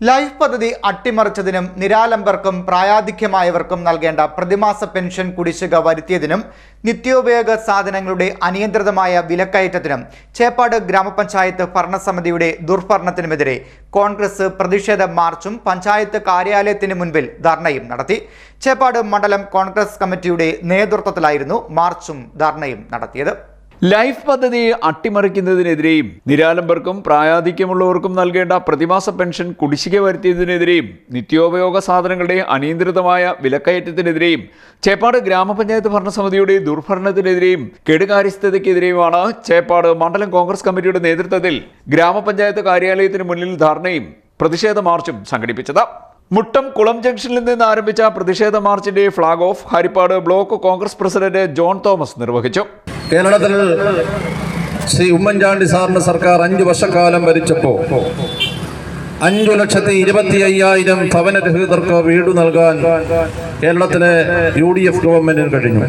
Life പദ്ധതി അട്ടിമറിച്ചതിനും നിരാലംബർക്കും പ്രായാധിക്യമായവർക്കും നൽകേണ്ട പ്രതിമാസ പെൻഷൻ കുടിശ്ശിക വരുത്തിയതിനും നിത്യോപയോഗ സാധനങ്ങളുടെ അനിയന്ത്രിതമായ വിലക്കയറ്റത്തിനും ചേപ്പാട് ഗ്രാമപഞ്ചായത്ത് ഭരണസമിതിയുടെ ദുർഭരണത്തിനുമെതിരെ കോൺഗ്രസ് പ്രതിഷേധ മാർച്ചും പഞ്ചായത്ത് കാര്യാലയത്തിന് മുൻപിൽ ധർണയും നടത്തി. ചേപ്പാട് മണ്ഡലം കോൺഗ്രസ് കമ്മിറ്റിയുടെ നേതൃത്വത്തിലായിരുന്നു മാർച്ചും ധർണയും നടത്തിയത്. ലൈഫ് പദ്ധതി അട്ടിമറിക്കുന്നതിനെതിരെയും നിരാലംബർക്കും പ്രായാധിക്യമുള്ളവർക്കും നൽകേണ്ട പ്രതിമാസ പെൻഷൻ കുടിശ്ശിക വരുത്തിയതിനെതിരെയും നിത്യോപയോഗ സാധനങ്ങളുടെ അനിയന്ത്രിതമായ വിലക്കയറ്റത്തിനെതിരെയും ചേപ്പാട് ഗ്രാമപഞ്ചായത്ത് ഭരണസമിതിയുടെ ദുർഭരണത്തിനെതിരെയും കെടുകാര്യസ്ഥതയ്ക്കെതിരെയുമാണ് ചേപ്പാട് മണ്ഡലം കോൺഗ്രസ് കമ്മിറ്റിയുടെ നേതൃത്വത്തിൽ ഗ്രാമപഞ്ചായത്ത് കാര്യാലയത്തിന് മുന്നിൽ ധാരണയും പ്രതിഷേധ മാർച്ചും സംഘടിപ്പിച്ചത്. മുട്ടം കുളം ജംഗ്ഷനിൽ നിന്ന് ആരംഭിച്ച പ്രതിഷേധ മാർച്ചിന്റെ flag off Haripad block Congress president John Thomas നിർവഹിച്ചു. കേരളത്തിൽ ശ്രീ ഉമ്മൻചാണ്ടി സാറിന്റെ സർക്കാർ അഞ്ചു വർഷക്കാലം ഭരിച്ചപ്പോൾ അഞ്ചു ലക്ഷത്തി ഇരുപത്തി അയ്യായിരം ഭവനരഹിതർക്ക് വീട് നൽകാൻ കേരളത്തിലെ യു ഡി എഫ് ഗവൺമെന്റിന് കഴിഞ്ഞു.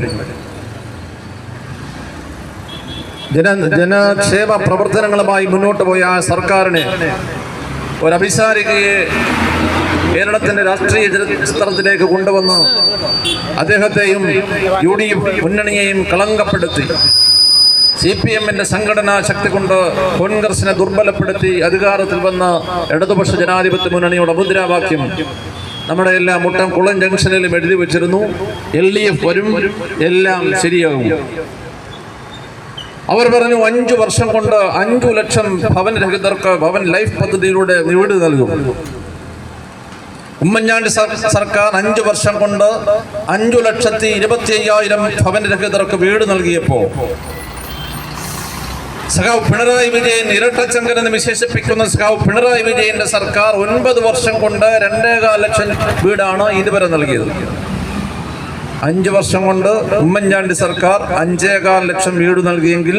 ജന ജനക്ഷേമ പ്രവർത്തനങ്ങളുമായി മുന്നോട്ട് പോയ ആ സർക്കാരിനെ ഒരഭിസാരികയെ കേരളത്തിന്റെ രാഷ്ട്രീയ ചരിത്രത്തിലേക്ക് കൊണ്ടുവന്ന് അദ്ദേഹത്തെയും യു ഡി മുന്നണിയെയും കളങ്കപ്പെടുത്തി. സി പി എമ്മിന്റെ സംഘടനാ ശക്തി കൊണ്ട് കോൺഗ്രസിനെ ദുർബലപ്പെടുത്തി അധികാരത്തിൽ വന്ന ഇടതുപക്ഷ ജനാധിപത്യ മുന്നണിയുടെ മുദ്രാവാക്യം നമ്മുടെ എല്ലാ മുട്ടം കുളം ജംഗ്ഷനിലും എഴുതി വെച്ചിരുന്നു. എൽ ഡി എഫ് വരും എല്ലാം ശരിയാകും. അവർ പറഞ്ഞു അഞ്ചു വർഷം കൊണ്ട് അഞ്ചു ലക്ഷം ഭവൻ രഹിതർക്ക് ഭവൻ ലൈഫ് പദ്ധതിയിലൂടെ വീട് നൽകും. ഉമ്മൻചാണ്ടി സർക്കാർ അഞ്ചു വർഷം കൊണ്ട് അഞ്ചു ലക്ഷത്തി ഇരുപത്തി അയ്യായിരം ഭവന രഹിതർക്ക് വീട് നൽകിയപ്പോ സഖാവ് പിണറായി വിജയൻ ഇരട്ടച്ചങ്കൻ എന്ന് വിശേഷിപ്പിക്കുന്ന സഖാവ് പിണറായി വിജയന്റെ സർക്കാർ ഒൻപത് വർഷം കൊണ്ട് രണ്ടേകാൽ ലക്ഷം വീടാണ് ഇതുവരെ നൽകിയത്. അഞ്ചു വർഷം കൊണ്ട് ഉമ്മൻചാണ്ടി സർക്കാർ അഞ്ചേകാൽ ലക്ഷം വീട് നൽകിയെങ്കിൽ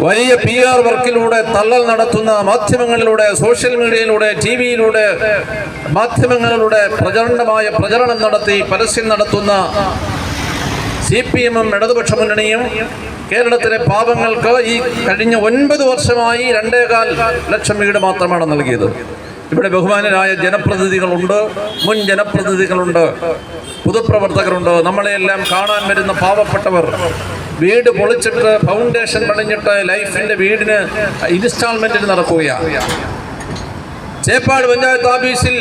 വലിയ പി ആർ വർക്കിലൂടെ തള്ളൽ നടത്തുന്ന മാധ്യമങ്ങളിലൂടെ സോഷ്യൽ മീഡിയയിലൂടെ ടി വിയിലൂടെ മാധ്യമങ്ങളിലൂടെ പ്രചരണമായ പ്രചരണം നടത്തി പരസ്യം നടത്തുന്ന സി പി എമ്മും ഇടതുപക്ഷ മുന്നണിയും കേരളത്തിലെ പാപങ്ങൾക്ക് ഈ കഴിഞ്ഞ ഒൻപത് വർഷമായി രണ്ടേകാൽ ലക്ഷം വീട് മാത്രമാണ് നൽകിയത്. ഇവിടെ ബഹുമാനരായ ജനപ്രതിനിധികളുണ്ട് മുൻ ജനപ്രതിനിധികളുണ്ട് പൊതുപ്രവർത്തകരുണ്ട്. നമ്മളെയെല്ലാം കാണാൻ വരുന്ന പാവപ്പെട്ടവർ വീട് പൊളിച്ചിട്ട് ഫൗണ്ടേഷൻ പണിഞ്ഞിട്ട് ലൈഫിന്റെ വീടിന് ഇൻസ്റ്റാൾമെന്റിന് നടക്കുകയാണ്. ചേപ്പാട് പഞ്ചായത്ത് ഓഫീസിൽ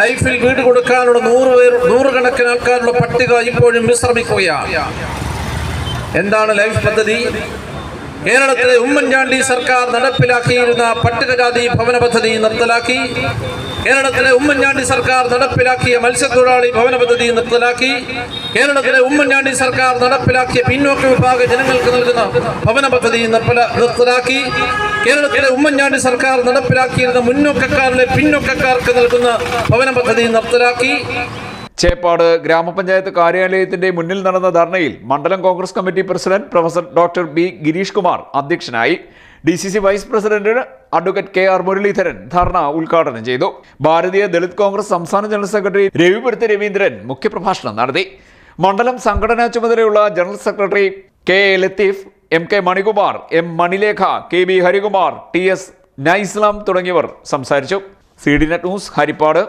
ലൈഫിൽ വീട് കൊടുക്കാനുള്ള നൂറ് പേർ നൂറുകണക്കിന് ആൾക്കാരുള്ള പട്ടിക ഇപ്പോഴും വിശ്രമിക്കുകയാണ്. എന്താണ് ലൈഫ് പദ്ധതി? കേരളത്തിലെ ഉമ്മൻചാണ്ടി സർക്കാർ നടപ്പിലാക്കിയിരുന്ന പട്ടികജാതി ഭവന പദ്ധതി നിർത്തലാക്കി. കേരളത്തിലെ ഉമ്മൻചാണ്ടി സർക്കാർ നടപ്പിലാക്കിയ മത്സ്യത്തൊഴിലാളി ഭവന പദ്ധതി നിർത്തലാക്കി. കേരളത്തിലെ ഉമ്മൻചാണ്ടി സർക്കാർ നടപ്പിലാക്കിയ പിന്നോക്ക വിഭാഗ ജനങ്ങൾക്ക് നൽകുന്ന ഭവന പദ്ധതി നിർത്തലാക്കി. കേരളത്തിലെ ഉമ്മൻചാണ്ടി സർക്കാർ നടപ്പിലാക്കിയിരുന്ന മുന്നോക്കക്കാരിലെ പിന്നോക്കക്കാർക്ക് നൽകുന്ന ഭവന പദ്ധതി നിർത്തലാക്കി. ചേപ്പാട് ഗ്രാമപഞ്ചായത്ത് കാര്യാലയത്തിന്റെ മുന്നിൽ നടന്ന ധർണയിൽ മണ്ഡലം Congress committee president professor doctor B Girish Kumar അധ്യക്ഷനായി D C C vice president advocate K R Muraleedharan ധർണ ഉദ്ഘാടനം ചെയ്തു. ഭാരതീയ ദളിത് കോൺഗ്രസ് സംസ്ഥാന ജനറൽ സെക്രട്ടറി രവിപുരത്ത് രവീന്ദ്രൻ മുഖ്യപ്രഭാഷണം നടത്തി. മണ്ഡലം സംഘടനാ ചുമതലയുള്ള general secretary K A Latheef M K Manikumar M Manilekha K B Harikumar T S നൈസ്ലാം തുടങ്ങിയവർ സംസാരിച്ചു. C D net news Haripad.